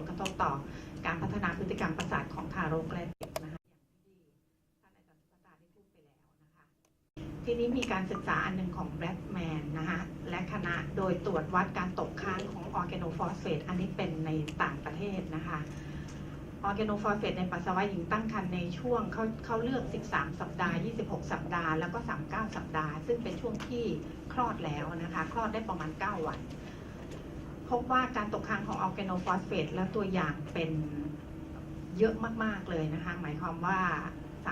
ลกระทบต่อการพัฒนาพฤติกรรมประสาทของทารกและเด็กนะคะอย่างที่ท่านอาจารย์สุภาตาได้พูดไปแล้วนะคะทีนี้มีการศึกษาอันหนึ่งของแบรดแมนนะคะและคณะโดยตรวจวัดการตกค้างของออร์แกโนฟอสเฟตอันนี้เป็นในต่างประเทศนะคะออร์แกโนฟอสเฟตในปัสสาวะหญิงตั้งครรภ์ในช่วงเขาเขาเลือก 13 สัปดาห์ 26 สัปดาห์ แล้วก็ 39 สัปดาห์ ซึ่งเป็นช่วงที่คลอดแล้วนะคะ คลอดได้ประมาณ 9 วัน พบว่าการตกค้างของออร์แกโนฟอสเฟตและตัวอย่างเป็นเยอะมาก ๆ เลยนะคะ หมายความว่า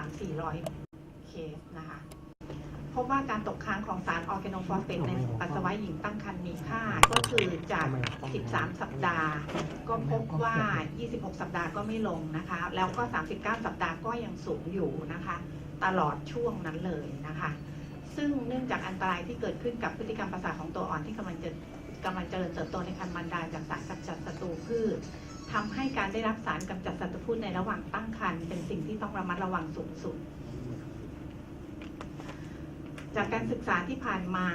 3-400 เคสนะคะ พบว่าการตกค้างของสารออร์แกโนฟอสเฟตในปัสสาวะหญิงตั้งครรภ์มีค่า ก็คือจาก 13 สัปดาห์ ก็พบว่า 26 สัปดาห์ก็ไม่ลงนะคะ แล้วก็ 39 สัปดาห์ก็ยังสูงอยู่นะคะ ตลอดช่วงนั้นเลยนะคะ ซึ่งเนื่องจากอันตรายที่เกิดขึ้นกับพฤติกรรมประสาทของตัวอ่อนที่กำลังจะ กำลังเจริญเติบโตในครรภ์มารดาจากสารกำจัดศัตรูพืชทำให้การได้รับสารกำจัดศัตรูพืชในระหว่างตั้งครรภ์เป็นสิ่งที่ต้องระมัดระวังสูงสุด จากการศึกษาที่ผ่านมา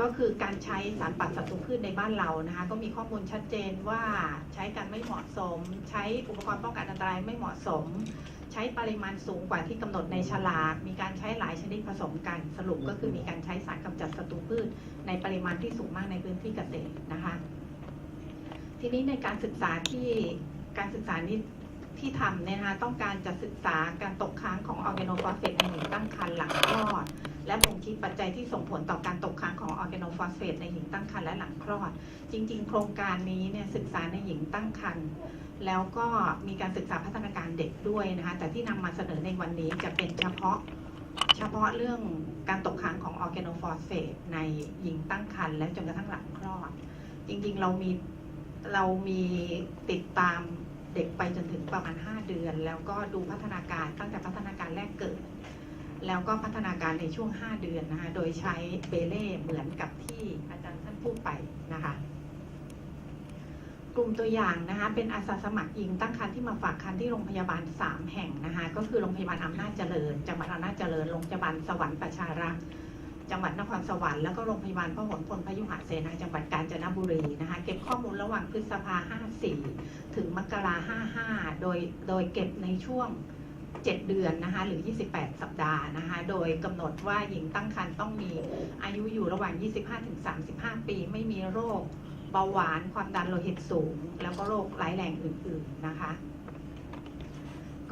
ก็คือการใช้สารปัดศัตรูพืชในบ้านเรานะคะ ก็มีข้อมูลชัดเจนว่าใช้กันไม่เหมาะสม ใช้อุปกรณ์ป้องกันอันตรายไม่เหมาะสม ใช้ปริมาณสูงกว่าที่กำหนดในฉลาก มีการใช้หลายชนิดผสมกันสรุปก็คือมีการใช้สารกำจัดศัตรูพืช ในปริมาณที่สูงมากในพื้นที่เกษตรนะคะ ทีนี้ในการศึกษาที่การศึกษานี้ที่ทำเนี่ยนะคะต้องการจะศึกษาการตกค้างของออร์แกโนฟอสเฟตในหญิงตั้งครรภ์หลังคลอด และบ่งชี้ปัจจัยที่ส่งผลต่อการตกค้างของออร์แกโนฟอสเฟตในหญิงตั้งครรภ์และหลังคลอด จริง ๆ โครงการนี้เนี่ยศึกษาในหญิงตั้งครรภ์แล้วก็มีการศึกษาพัฒนาการเด็กด้วยนะคะแต่ที่นำมาเสนอในวันนี้จะเป็นเฉพาะเฉพาะเรื่องการตกค้างของออร์แกโนฟอสเฟตในหญิงตั้งครรภ์และจนกระทั่งหลังคลอด จริงๆเรามีเรามีติดตามเด็กไปจนถึงประมาณ 5 เดือน แล้วก็ดูพัฒนาการตั้งแต่พัฒนาการแรกเกิด แล้วก็พัฒนาการในช่วง 5 เดือนนะคะ โดยใช้เบเล่เหมือนกับที่อาจารย์ท่านพูดไปนะคะ กลุ่มตัวอย่างนะคะ เป็นอาสาสมัครหญิงตั้งครรภ์ที่มาฝากครรภ์ที่โรงพยาบาล 3 แห่งนะคะ ก็คือโรงพยาบาลอำนาจเจริญ จังหวัดอำนาจเจริญ โรงพยาบาลสวรรค์ประชารักษ์จังหวัดนครสวรรค์แล้วก็โรงพยาบาลพหลพลพยุหเสนาจังหวัดกาญจนบุรีนะคะ เก็บข้อมูลระหว่างพฤษภา 54 ถึงมกรา 55 โดยโดยเก็บในช่วง 7 เดือนนะคะหรือ 28 สัปดาห์นะคะโดยกำหนดว่าหญิงตั้งครรภ์ต้องมีอายุอยู่ระหว่าง 25-35 ปี ไม่มีโรคเบาหวานความดันโลหิตสูง แล้วก็โรคร้ายแรงอื่น ๆนะคะ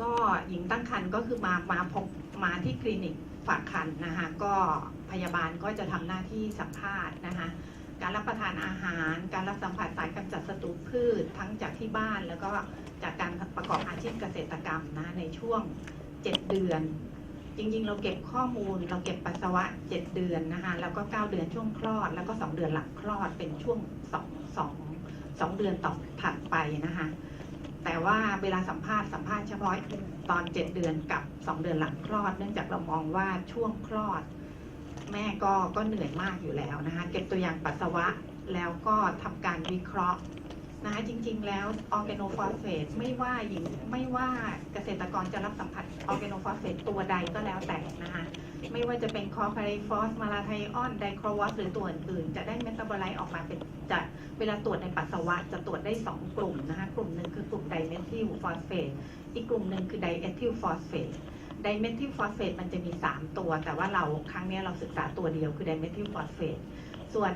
ก็หญิงตั้งครรภ์ก็คือมามาพบมาที่คลินิกฝากครรภ์นะคะก็พยาบาลก็จะทำหน้าที่สัมภาษณ์นะคะ การรับประทานอาหาร การรับสัมผัสสารกำจัดศัตรูพืช ทั้งจากที่บ้านแล้วก็จากการประกอบอาชีพเกษตรกรรมนะในช่วง 7 เดือน จริงๆ เราเก็บข้อมูล เราเก็บปัสสาวะ 7 เดือนนะคะแล้วก็ 9 เดือนช่วงคลอด แล้วก็ 2 เดือนหลังคลอดเป็นช่วง 2 2 2 เดือนต่อถัดไปนะคะแต่ว่าเวลาสัมภาษณ์สัมภาษณ์เฉพาะตอน 7 เดือนกับ 2 เดือนหลังคลอด เนื่องจากเรามองว่าช่วงคลอด แม่ก็ก็เหนื่อยมากอยู่แล้วนะคะ เก็บตัวอย่างปัสสาวะแล้วก็ทำการวิเคราะห์นะคะจริง ๆ แล้วออร์แกโนฟอสเฟตไม่ว่าหญิงไม่ว่าเกษตรกรจะรับสัมผัสออร์แกโนฟอสเฟตตัวใดก็แล้วแต่นะคะไม่ว่าจะเป็นคอร์พาฟอสมาลาไทออนไดโครวอสหรือตัวอื่นๆจะได้เมตาบอไลต์ออกมาเป็นจะเวลาตรวจในปัสสาวะจะตรวจได้ 2 กลุ่มนะคะกลุ่มหนึ่งคือกลุ่มไดเมทิลฟอสเฟตอีกกลุ่มหนึ่งคือไดเอทิลฟอสเฟต ไดเมทิลฟอสเฟตมันจะมี 3 ตัว แต่ว่าเราครั้งนี้เราศึกษาตัวเดียวคือไดเมทิลฟอสเฟตส่วน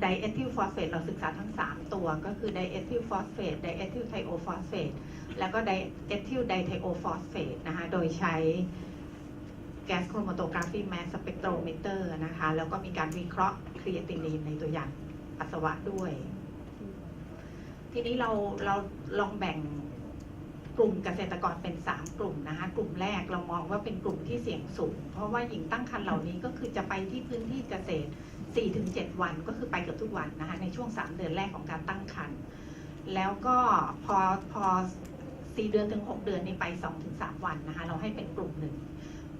ไดเอทิลฟอสเฟตเราศึกษาทั้ง 3 ตัว ก็คือไดเอทิลฟอสเฟตไดเอทิลไทโอฟอสเฟตแล้วก็ไดเอทิลไดไทโอฟอสเฟตนะคะโดยใช้แก๊สโครโมโตกราฟีแมสสเปกโทรเมเตอร์นะคะแล้วก็มีการวิเคราะห์ครีเอตินีนในตัวอย่างปัสสาวะด้วย ทีนี้เราเราลองแบ่ง กลุ่มเกษตรกรเป็น 3 กลุ่มนะคะ กลุ่มแรกเรามองว่าเป็นกลุ่มที่เสี่ยงสูง เพราะว่าหญิงตั้งครรภ์เหล่านี้ก็คือจะไปที่พื้นที่เกษตร 4-7 วันก็คือไปเกือบทุกวันนะคะในช่วง 3 เดือนแรกของการตั้งครรภ์แล้วก็พอพอ 4 เดือนถึง 6 เดือนนี้ไป 2-3 วันนะคะเราให้เป็นกลุ่มหนึ่ง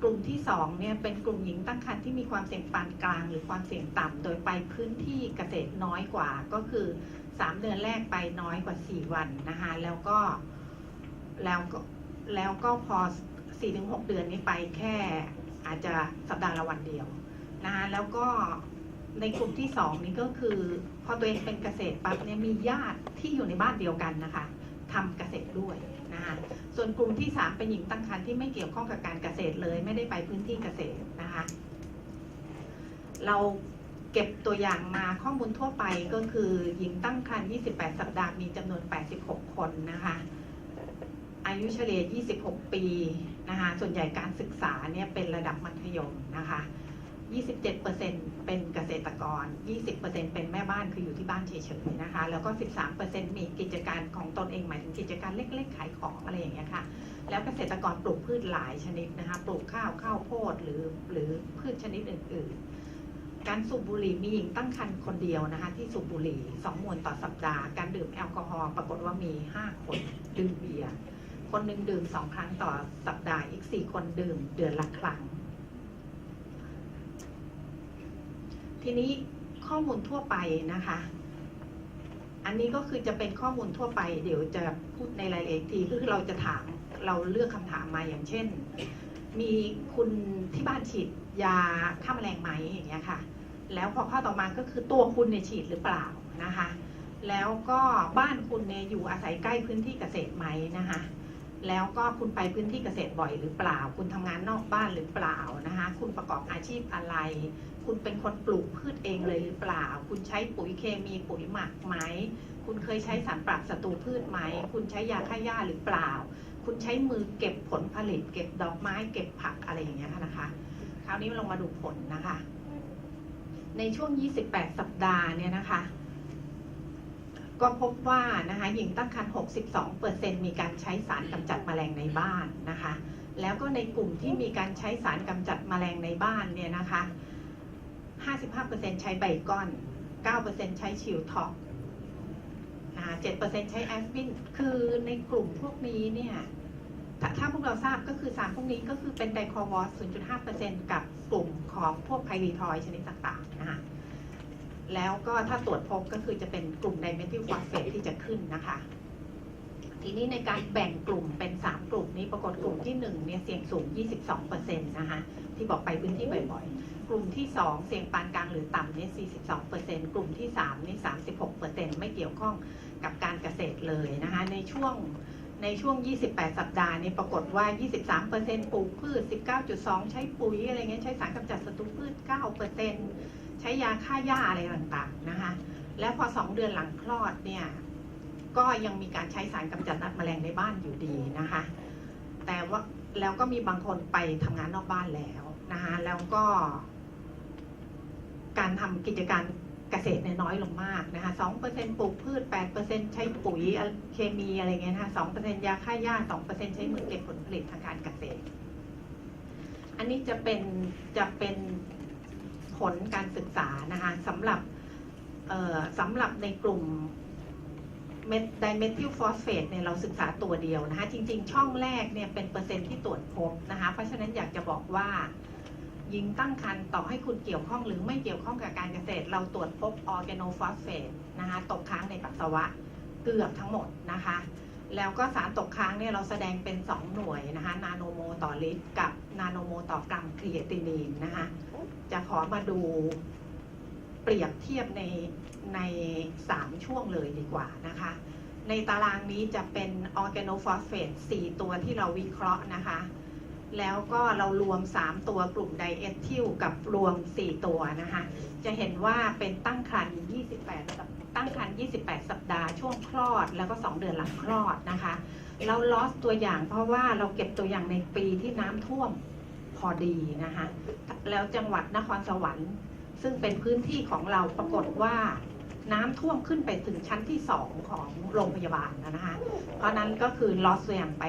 กลุ่มที่2เนี่ยเป็นกลุ่มหญิงตั้งครรภ์ที่มีความเสี่ยงปานกลาง หรือความเสี่ยงต่ำโดยไปพื้นที่เกษตรน้อยกว่าก็คือ 3 เดือนแรกไปน้อยกว่า 4 วันนะคะแล้วก็ แล้วก็แล้วก็พอ 4-6 เดือนนี้ไปแค่อาจจะสัปดาห์ละวันเดียวนะคะแล้วก็ในกลุ่มที่สองนี้ก็คือ พอตัวเองเป็นเกษตรปั๊บเนี่ยมีญาติที่อยู่ในบ้านเดียวกันนะคะทำเกษตรด้วยนะคะส่วนกลุ่มที่สามเป็นหญิงตั้งครรภ์ที่ไม่เกี่ยวข้องกับการเกษตรเลย ไม่ได้ไปพื้นที่เกษตรนะคะเราเก็บตัวอย่างมาข้อมูลทั่วไปก็คือหญิงตั้งครรภ์28 สัปดาห์มีจำนวน 86 คนนะคะ อายุเฉลี่ย 26 ปีนะคะ ส่วนใหญ่การศึกษาเนี่ยเป็นระดับมัธยมนะคะ 27%เป็นเกษตรกร 20%เป็นแม่บ้านคืออยู่ที่บ้านเฉยๆนะคะ แล้วก็ 13%มีกิจการของตนเองหมายถึงกิจการเล็กๆ ขายของอะไรอย่างเงี้ยค่ะ แล้วเกษตรกรปลูกพืชหลายชนิดนะคะ ปลูกข้าวข้าวโพดหรือหรือพืชชนิดอื่น ๆการสูบบุหรี่มีหญิงตั้งครรภ์คนเดียวนะคะที่สูบบุหรี่สองมวนต่อสัปดาห์ การดื่มแอลกอฮอล์ปรากฏว่ามี 5 คนดื่มเบียร์ คนหนึ่งดื่มสองครั้งต่อสัปดาห์อีก4คนดื่มเดือนละครั้ง ทีนี้ข้อมูลทั่วไปนะคะ อันนี้ก็คือจะเป็นข้อมูลทั่วไป เดี๋ยวจะพูดในรายละเอียดทีก็คือเราจะถามเราเลือกคำถามมาอย่างเช่น มีคุณที่บ้านฉีดยาฆ่าแมลงไหมอย่างเงี้ยค่ะ แล้วพอข้อต่อมาก็คือตัวคุณเนี่ยฉีดหรือเปล่านะคะแล้วก็บ้านคุณเนี่ยอยู่อาศัยใกล้พื้นที่เกษตรไหมนะคะ แล้วก็คุณไปพื้นที่เกษตรบ่อยหรือเปล่า คุณทำงานนอกบ้านหรือเปล่านะคะ คุณประกอบอาชีพอะไร คุณเป็นคนปลูกพืชเองเลยหรือเปล่า คุณใช้ปุ๋ยเคมีปุ๋ยหมักไหม คุณเคยใช้สารปรับศัตรูพืชไหม คุณใช้ยาฆ่าหญ้าหรือเปล่า คุณใช้มือเก็บผลผลิต เก็บดอกไม้ เก็บผักอะไรอย่างเงี้ยนะคะ คราวนี้ลงมาดูผลนะคะ ในช่วง 28 สัปดาห์เนี่ยนะคะ ก็พบว่านะคะหญิงตั้งครรภ์62%มีการใช้สารกำจัดแมลงในบ้านนะคะ แล้วก็ในกลุ่มที่มีการใช้สารกำจัดแมลงในบ้านเนี่ยนะคะ 55%ใช้ไบก้อน 9%ใช้ชิลท็อกนะคะ7%ใช้แอสปินคือในกลุ่มพวกนี้เนี่ยถ้าถ้าพวกเราทราบก็คือสารพวกนี้ก็คือเป็นไดคอวอส0.5%กับกลุ่มของพวกไพรีทอยชนิดต่างๆ แล้วก็ถ้าตรวจพบก็คือจะเป็นกลุ่มไดเมทิลฟอสเฟตที่จะขึ้นนะคะ ทีนี้ในการแบ่งกลุ่มเป็น 3 กลุ่มนี้ปรากฏกลุ่มที่1เนี่ยเสี่ยงสูง 22%นะคะที่บอกไปพื้นที่บ่อยๆ กลุ่มที่ 2 เสี่ยงปานกลางหรือต่ำเนี่ย42%กลุ่มที่3นี่36%ไม่เกี่ยวข้องกับการเกษตรเลยนะคะในช่วงในช่วง 28 สัปดาห์นี้ปรากฏว่า 23%ปลูกพืช 19.2 ใช้ปุ๋ยอะไรเงี้ยใช้สารกำจัดศัตรูพืช 9% ใช้ยาฆ่าหญ้าอะไรต่างๆนะคะแล้วพอ2เดือนหลังคลอดเนี่ยก็ยังมีการใช้สารกำจัดนัดแมลงในบ้านอยู่ดีนะคะ แต่ว่าแล้วก็มีบางคนไปทำงานนอกบ้านแล้วนะคะแล้วก็ การทำกิจการเกษตรเนี่ยน้อยลงมากนะคะสองเปอร์เซ็นปลูกพืชแปดเปอร์เซ็นใช้ปุ๋ยเคมีอะไรเงี้ยนะคะสองเปอร์เซ็นยาฆ่าหญ้าสองเปอร์เซ็นใช้มือเก็บผลผลิตทางการเกษตร อันนี้จะเป็นจะเป็น ผลการศึกษานะคะสำหรับสำหรับในกลุ่มเมทไดเมทิลฟอสเฟตเนี่ยเราศึกษาตัวเดียวนะคะ จริง ๆ ช่องแรกเนี่ยเป็นเปอร์เซ็นต์ที่ตรวจพบนะคะ เพราะฉะนั้นอยากจะบอกว่ายิงตั้งครรภ์ต่อให้คุณเกี่ยวข้องหรือไม่เกี่ยวข้องกับการเกษตร เราตรวจพบออร์แกโนฟอสเฟตนะคะตกค้างในปัสสาวะเกือบทั้งหมดนะคะ แล้วก็สารตกค้างเนี่ยเราแสดงเป็น 2 หน่วยนะคะ นาโนโมต่อลิตรกับนาโนโมต่อกรัมครีเอตินีนนะคะ จะขอมาดูเปรียบเทียบในใน 3 ช่วงเลยดีกว่านะคะ ในตารางนี้จะเป็นออร์แกโนฟอสเฟต4ตัวที่เราวิเคราะห์นะคะ แล้วก็เรารวม 3 ตัวกลุ่มไดเอทิลกับรวม 4 ตัวนะคะ จะเห็นว่าเป็นตั้งครรภ์28สัปตั้งครรภ์28 สัปดาห์ช่วงคลอด แล้วก็ 2 เดือนหลังคลอดนะคะ เราลอสตัวอย่างเพราะว่าเราเก็บตัวอย่างในปีที่น้ำท่วมพอดีนะคะ แล้วจังหวัดนครสวรรค์ ซึ่งเป็นพื้นที่ของเราปรากฏว่าน้ำท่วมขึ้นไปถึงชั้นที่2ของโรงพยาบาลนะคะ เพราะนั้นก็คือลอสตัวอย่างไป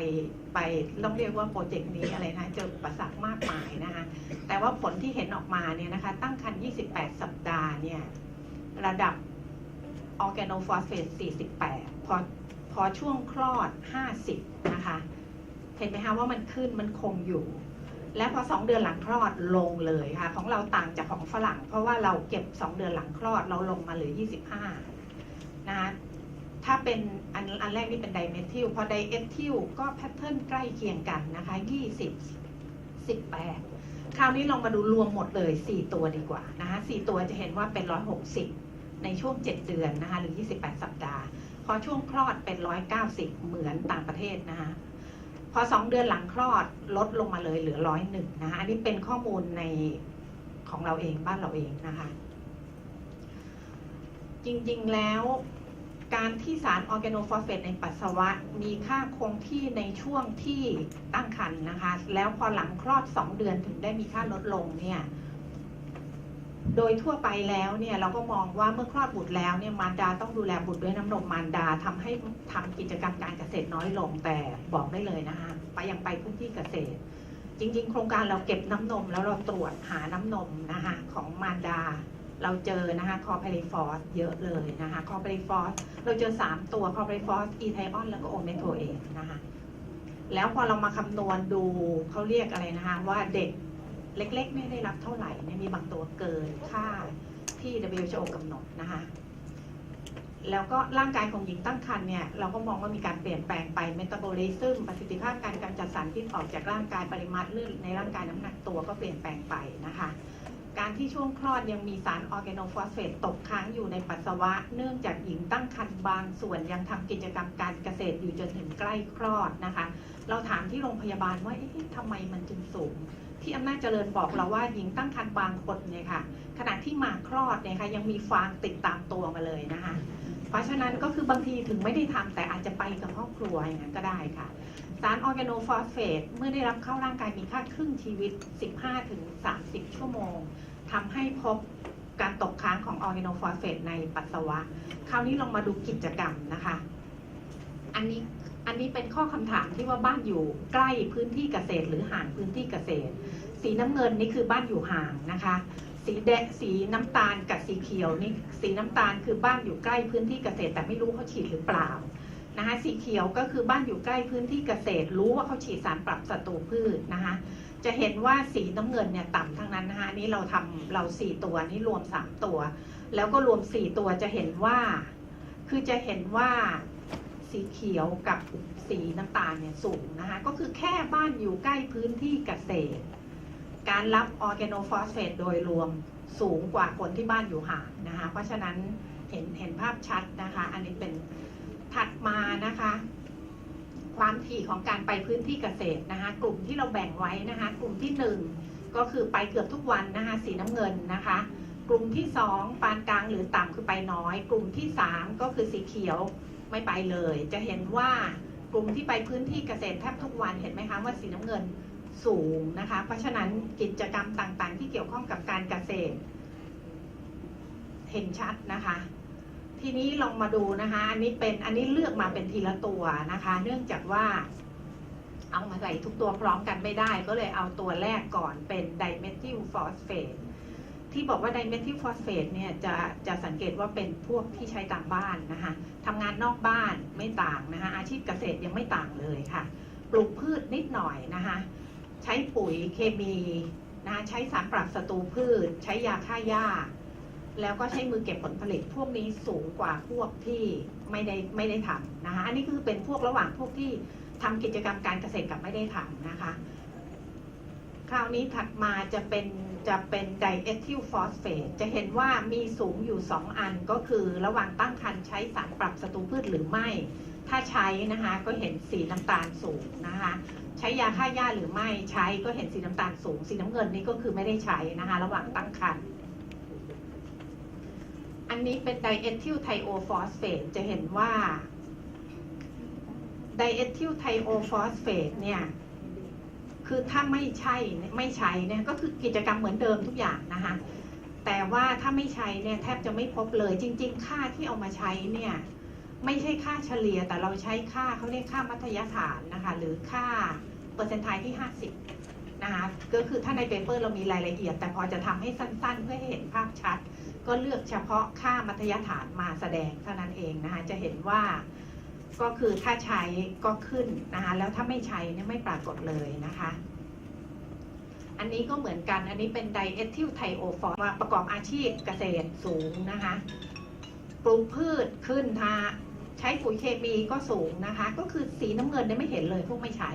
ไปต้องเรียกว่าโปรเจกต์นี้อะไรนะเจออุปสรรคมากมายนะคะ แต่ว่าผลที่เห็นออกมาเนี่ยนะคะ ตั้งครรภ์28 สัปดาห์เนี่ย ระดับออร์แกโนฟอสเฟต48 พอพอช่วงคลอด 50 นะคะ เห็นไหมคะว่ามันขึ้นมันคงอยู่ และพอ 2 เดือนหลังคลอดลงเลยค่ะ ของเราต่างจากของฝรั่ง เพราะว่าเราเก็บ 2 เดือนหลังคลอดเราลงมาเหลือ 25 นะคะถ้าเป็นอันอันแรกนี่เป็นไดเมทิลพอไดเอทิลก็แพทเทิร์นใกล้เคียงกันนะคะ 20 18 คราวนี้ลองมาดูรวมหมดเลย 4 ตัวดีกว่านะคะ4ตัวจะเห็นว่าเป็น 160 ในช่วง 7 เดือนนะคะหรือ 28 สัปดาห์ พอช่วงคลอดเป็น 190 เหมือนต่างประเทศนะคะ พอสองเดือนหลังคลอดลดลงมาเลยเหลือร้อยหนึ่งนะคะอันนี้เป็นข้อมูลในของเราเองบ้านเราเองนะคะ จริงๆแล้วการที่สารออร์แกโนฟอสเฟตในปัสสาวะมีค่าคงที่ในช่วงที่ตั้งครรภ์นะคะ แล้วพอหลังคลอด 2 เดือนถึงได้มีค่าลดลงเนี่ย โดยทั่วไปแล้วเนี่ยเราก็มองว่าเมื่อคลอดบุตรแล้วเนี่ยมารดาต้องดูแลบุตรด้วยน้ำนมมารดาทำให้ทำกิจกรรมการเกษตรน้อยลงแต่บอกได้เลยนะคะไปยังไปพื้นที่เกษตร จริง ๆ โครงการเราเก็บน้ำนมแล้วเราตรวจหาน้ำนมนะคะของมารดา เราเจอนะคะคอเพลิฟอสเยอะเลยนะคะคอเพลิฟอสเราเจอ 3 ตัวคอเพลิฟอสอีไทออนแล้วก็โอเมโทเอนนะคะแล้วพอเรามาคำนวณดูเขาเรียกอะไรนะคะว่าเด็ก เล็กๆไม่ได้รับเท่าไหร่เนี่ยมีบางตัวเกินค่าที่ WHO กำหนดนะคะแล้วก็ร่างกายของหญิงตั้งครรภ์เนี่ยเราก็มองว่ามีการเปลี่ยนแปลงไปเมตาบอลิซึมประสิทธิภาพการกำจัดสารพิษออกจากร่างกายปริมาตรเลือดในร่างกายน้ำหนักตัวก็เปลี่ยนแปลงไปนะคะ การที่ช่วงคลอดยังมีสารออร์แกโนฟอสเฟตตกค้างอยู่ในปัสสาวะ เนื่องจากหญิงตั้งครรภ์บางส่วนยังทำกิจกรรมการเกษตรอยู่จนถึงใกล้คลอดนะคะ เราถามที่โรงพยาบาลว่าเอ๊ะทำไมมันจึงสูง ที่อำนาจเจริญบอกเราว่าหญิงตั้งครรภ์บางคนเนี่ยค่ะ ขณะที่มาคลอดเนี่ยค่ะยังมีฟางติดตามตัวมาเลยนะคะ เพราะฉะนั้นก็คือบางทีถึงไม่ได้ทำแต่อาจจะไปกับครอบครัวอย่างนั้นก็ได้ค่ะ สารออร์แกโนฟอสเฟตเมื่อได้รับเข้าร่างกายมีค่าครึ่งชีวิต 15-30 ชั่วโมงทำให้พบการตกค้างของออร์แกโนฟอสเฟตในปัสสาวะ คราวนี้ลองมาดูกิจกรรมนะคะ อันนี้ อันนี้เป็นข้อคำถามที่ว่าบ้านอยู่ใกล้พื้นที่เกษตร หรือห่างพื้นที่เกษตร สีน้ำเงินนี่คือบ้านอยู่ห่างนะคะ สีแดงสีน้ำตาลกับสีเขียวนี่สีน้ำตาลคือบ้านอยู่ใกล้พื้นที่เกษตร แต่ไม่รู้เขาฉีดหรือเปล่านะคะสีเขียวก็คือบ้านอยู่ใกล้พื้นที่เกษตร รู้ว่าเขาฉีดสารปรับศัตรูพืชนะคะจะเห็นว่าสีน้ำเงินเนี่ยต่ำทั้งนั้นนะคะนนี้เราทำเราสี่ตัวนี่รวมสามตัว แล้วก็รวมสี่ตัวจะเห็นว่า คือจะเห็นว่า สีเขียวกับสีน้ำตาลเนี่ยสูงนะคะ ก็คือแค่บ้านอยู่ใกล้พื้นที่เกษตร การรับออร์แกโนฟอสเฟตโดยรวมสูงกว่าคนที่บ้านอยู่ห่างนะคะ เพราะฉะนั้นเห็นเห็นภาพชัดนะคะ อันนี้เป็นถัดมานะคะ ความถี่ของการไปพื้นที่เกษตรนะคะ กลุ่มที่เราแบ่งไว้นะคะ กลุ่มที่หนึ่งก็คือไปเกือบทุกวันนะคะ สีน้ำเงินนะคะ กลุ่มที่สองปานกลางหรือต่ำคือไปน้อย กลุ่มที่สามก็คือสีเขียว ไม่ไปเลย จะเห็นว่ากลุ่มที่ไปพื้นที่เกษตรแทบทุกวันเห็นไหมคะว่าสีน้ำเงินสูงนะคะ เพราะฉะนั้นกิจกรรมต่างๆ ที่เกี่ยวข้องกับการเกษตร เห็นชัดนะคะ ทีนี้ลองมาดูนะคะ อันนี้เป็นอันนี้เลือกมาเป็นทีละตัวนะคะ เนื่องจากว่า เอามาใส่ทุกตัวพร้อมกันไม่ได้ ก็เลยเอาตัวแรกก่อนเป็นไดเมทิลฟอสเฟต ที่บอกว่าไดเมทิลฟอสเฟตเนี่ยจะจะสังเกตว่าเป็นพวกที่ใช้ตามบ้านนะคะทำงานนอกบ้านไม่ต่างนะคะอาชีพเกษตรยังไม่ต่างเลยค่ะ ปลูกพืชนิดหน่อยนะคะใช้ปุ๋ยเคมีนะคะใช้สารปรับศัตรูพืช ใช้ยาฆ่าหญ้า แล้วก็ใช้มือเก็บผลผลิตพวกนี้สูงกว่าพวกที่ไม่ได้ไม่ได้ทำนะคะอันนี้คือเป็นพวกระหว่างพวกที่ทำกิจกรรมการเกษตรกับไม่ได้ทำนะคะ คราวนี้ถัดมาจะเป็นจะเป็นไดเอทิลฟอสเฟตจะเห็นว่ามีสูงอยู่ 2 อันก็คือระหว่างตั้งครรภ์ใช้สารปรับศัตรูพืชหรือไม่ ถ้าใช้นะคะก็เห็นสีน้ำตาลสูงนะคะใช้ยาฆ่าหญ้าหรือไม่ใช้ก็เห็นสีน้ำตาลสูง สีน้ำเงินนี่ก็คือไม่ได้ใช้นะคะระหว่างตั้งครรภ์อันนี้เป็นไดเอทิลไทโอฟอสเฟตจะเห็นว่าไดเอทิลไทโอฟอสเฟตเนี่ย คือถ้าไม่ใช่ไม่ใช้เนี่ยก็คือกิจกรรมเหมือนเดิมทุกอย่างนะคะแต่ว่าถ้าไม่ใช้เนี่ยแทบจะไม่พบเลยจริง ๆ ค่าที่เอามาใช้เนี่ยไม่ใช่ค่าเฉลี่ยแต่เราใช้ค่าเขาเรียกค่ามัธยฐานนะคะหรือค่าเปอร์เซ็นต์ไทที่ 50นะคะก็คือถ้าในเปเปอร์เรามีรายละเอียด แต่พอจะทำให้สั้นๆ เพื่อให้เห็นภาพชัด ก็เลือกเฉพาะค่ามัธยฐานมาแสดงเท่านั้นเองนะคะจะเห็นว่า ก็คือถ้าใช้ก็ขึ้นนะคะแล้วถ้าไม่ใช้เนี่ยไม่ปรากฏเลยนะคะ อันนี้ก็เหมือนกันอันนี้เป็นไดเอทิลไทโอฟอสประกอบอาชีพเกษตรสูงนะคะปลูกพืชขึ้นทาใช้ปุ๋ยเคมีก็สูงนะคะ ก็คือสีน้ำเงินเนี่ยไม่เห็นเลยพวกไม่ใช้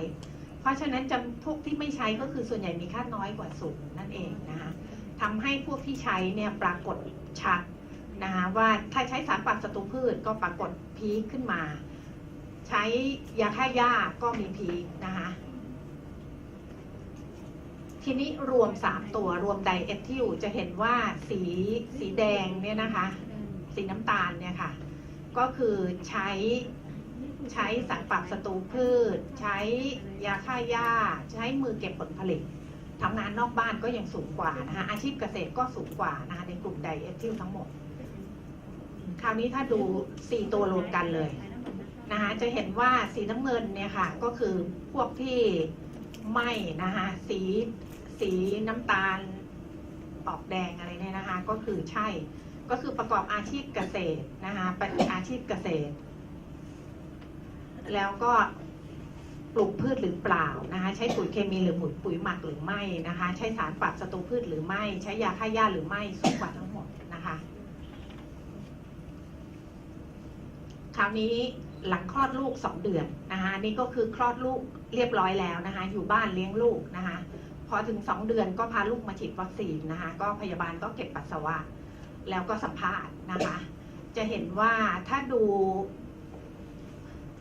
เพราะฉะนั้นจำพวกที่ไม่ใช้ก็คือส่วนใหญ่มีค่าน้อยกว่าศูนย์นั่นเองนะคะทำให้พวกที่ใช้เนี่ยปรากฏชัดนะคะว่าถ้าใช้สารปรับศัตรูพืชก็ปรากฏพีคขึ้นมา ใช้ยาฆ่าหญ้าก็มีพีคนะคะทีนี้รวม3ตัวรวมไดเอทิลจะเห็นว่าสีสีแดงเนี่ยนะคะ สีน้ำตาลเนี่ยค่ะ ก็คือใช้ใช้สารปรับศัตรูพืช ใช้ยาฆ่าหญ้า ใช้มือเก็บผลผลิตทำงานนอกบ้านก็ยังสูงกว่านะคะอาชีพเกษตรก็สูงกว่านะคะในกลุ่มไดเอทิลทั้งหมด คราวนี้ถ้าดู 4 ตัวรวมกันเลย นะคะจะเห็นว่าสีน้ำเงินเนี่ยค่ะ ก็คือพวกที่ไหม้นะคะสีสีน้ำตาลออกแดงอะไรเนี่ยนะคะ ก็คือใช่ก็คือประกอบอาชีพเกษตรนะคะเป็นอาชีพเกษตร แล้วก็ปลูกพืชหรือเปล่านะคะใช้ปุ๋ยเคมีหรือปุ๋ยปุ๋ยหมักหรือไม่นะคะ ใช้สารปรับศัตรูพืชหรือไม่ ใช้ยาฆ่าหญ้าหรือไม่สูงกว่าทั้งหมดนะคะ คราวนี้ หลังคลอดลูก 2 เดือนนะคะนี่ก็คือคลอดลูกเรียบร้อยแล้วนะคะ อยู่บ้านเลี้ยงลูกนะคะ พอถึง 2 เดือนก็พาลูกมาฉีดวัคซีนนะคะ ก็พยาบาลก็เก็บปัสสาวะ แล้วก็สัมภาษณ์นะคะ จะเห็นว่าถ้าดู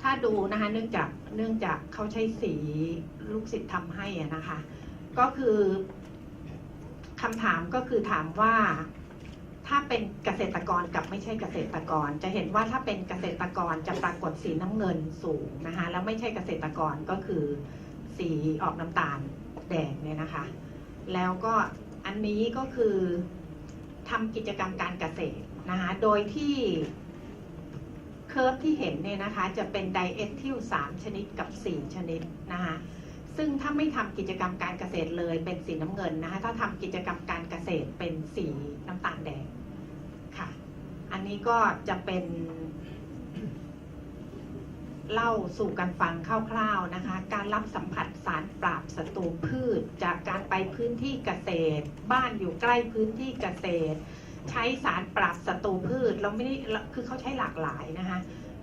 ถ้าดูนะคะ เนื่องจากเนื่องจากเขาใช้สีลูกศิษย์ทำให้นะคะ ก็คือคำถามก็คือถามว่า ถ้าเป็นเกษตรกรกับไม่ใช่เกษตรกร จะเห็นว่าถ้าเป็นเกษตรกรจะปรากฏสีน้ำเงินสูงนะคะแล้วไม่ใช่เกษตรกรก็คือสีออกน้ำตาลแดงเนี่ยนะคะ แล้วก็อันนี้ก็คือทำกิจกรรมการเกษตรนะคะโดยที่เคอร์ฟที่เห็นเนี่ยนะคะจะเป็นไดเอทิล3ชนิดกับ 4 ชนิดนะคะ ซึ่งถ้าไม่ทำกิจกรรมการเกษตรเลยเป็นสีน้ำเงินนะคะถ้าทำกิจกรรมการเกษตรเป็นสีน้ำตาลแดงค่ะ อันนี้ก็จะเป็น เล่าสู่กันฟังคร่าวๆนะคะ การรับสัมผัสสารปราบศัตรูพืช จากการไปพื้นที่เกษตร บ้านอยู่ใกล้พื้นที่เกษตร ใช้สารปราบศัตรูพืชเราไม่ได้คือเขาใช้หลากหลายนะคะ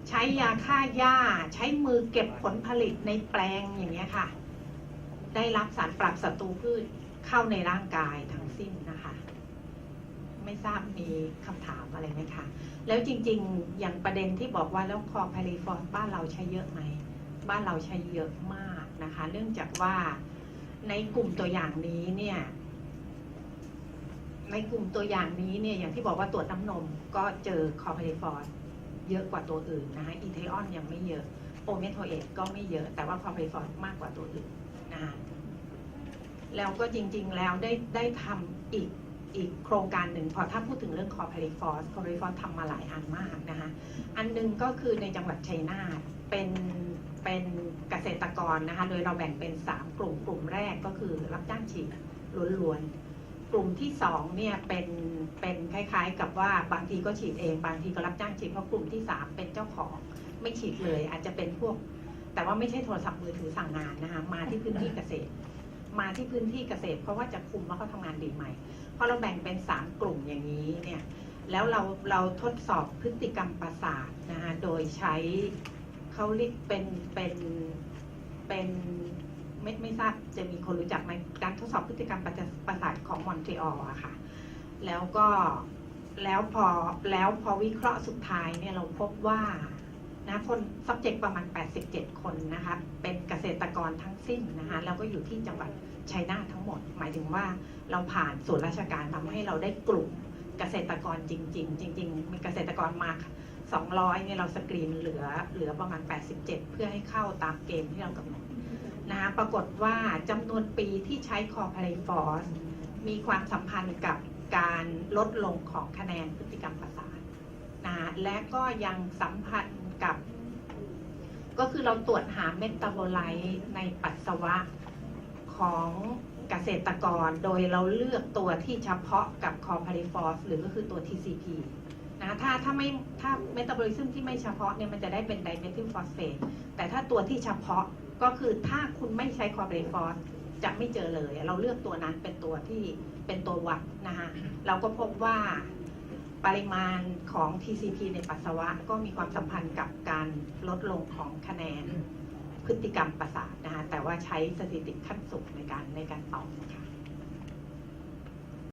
ใช้ยาฆ่าหญ้า ใช้มือเก็บผลผลิตในแปลงอย่างเงี้ยค่ะ ได้รับสารปรับศัตรูพืชเข้าในร่างกายทั้งสิ้นนะคะ ไม่ทราบมีคำถามอะไรไหมคะ แล้วจริงๆ อย่างประเด็นที่บอกว่าแล้วคอพาริฟอร์บ้านเราใช้เยอะไหม บ้านเราใช้เยอะมากนะคะ เนื่องจากว่าในกลุ่มตัวอย่างนี้เนี่ย ในกลุ่มตัวอย่างนี้เนี่ย อย่างที่บอกว่าตรวจน้ำนมก็เจอคอพาริฟอร์เยอะกว่าตัวอื่นนะคะอีเทออนยังไม่เยอะโอเมโทเอตก็ไม่เยอะ แต่ว่าคอพาริฟอร์มากกว่าตัวอื่นาน แล้วก็จริง ๆ แล้วได้ได้ทำอีกอีกโครงการหนึ่งพอถ้าพูดถึงเรื่องคอพาริฟอร์สคอพาริฟอร์สทำมาหลายอันมากนะคะ อันนึงก็คือในจังหวัดชัยนาทเป็นเป็นเกษตรกรนะคะ โดยเราแบ่งเป็น 3 กลุ่มกลุ่มแรกก็คือรับจ้างฉีดล้วนๆ กลุ่มที่2เนี่ยเป็นเป็นคล้าย ๆ กับว่าบางทีก็ฉีดเอง บางทีก็รับจ้างฉีดเพราะกลุ่มที่ 3 เป็นเจ้าของไม่ฉีดเลย อาจจะเป็นพวก แต่ว่าไม่ใช่โทรศัพท์มือถือสั่งงานนะคะมาที่พื้นที่เกษตร มาที่พื้นที่เกษตร เพราะว่าจะคุมว่าเขาทำงานดีไหมพอเราแบ่งเป็นสามกลุ่มอย่างนี้เนี่ยแล้วเราเราทดสอบพฤติกรรมประสาทนะคะโดยใช้เขาเรียกเป็นเป็นเป็นไม่ไม่ทราบจะมีคนรู้จักไหมการทดสอบพฤติกรรมประประสาทของมอนทรีออลอะค่ะ แล้วก็แล้วพอแล้วพอวิเคราะห์สุดท้ายเนี่ยเราพบว่า นะคน subject ประมาณ 87 คนนะคะเป็นเกษตรกรทั้งสิ้นนะคะแล้วก็อยู่ที่จังหวัดชัยนาททั้งหมด หมายถึงว่าเราผ่านส่วนราชการทำให้เราได้กลุ่มเกษตรกรจริง ๆ จริง ๆ มีเกษตรกรมา200เนี่ยเราสกรีนเหลือเหลือประมาณ 87 เพื่อให้เข้าตามเกณฑ์ที่เรากำหนดนะคะปรากฏว่าจำนวนปีที่ใช้คอพาริฟอสมีความสัมพันธ์กับการลดลงของคะแนนพฤติกรรมประสาทนะและก็ยังสัมพันธ์ กับ ก็คือเราตรวจหาเมตาโบไลต์ในปัสสาวะของเกษตรกร โดยเราเลือกตัวที่เฉพาะกับคอพาริฟอสหรือก็คือตัว TCP นะถ้าถ้าไม่ถ้าเมตาบอลิซึมที่ไม่เฉพาะเนี่ยมันจะได้เป็นไดเมทิลฟอสเฟตแต่ถ้าตัวที่เฉพาะก็คือถ้าคุณไม่ใช้คอพาริฟอสจะไม่เจอเลย เราเลือกตัวนั้นเป็นตัวที่เป็นตัววัดนะคะเราก็พบว่า ปริมาณของ TCP ในปัสสาวะก็มีความสัมพันธ์กับการลดลงของคะแนนพฤติกรรมประสาทนะคะแต่ว่าใช้สถิติขั้นสูงในการในการตอบนะคะ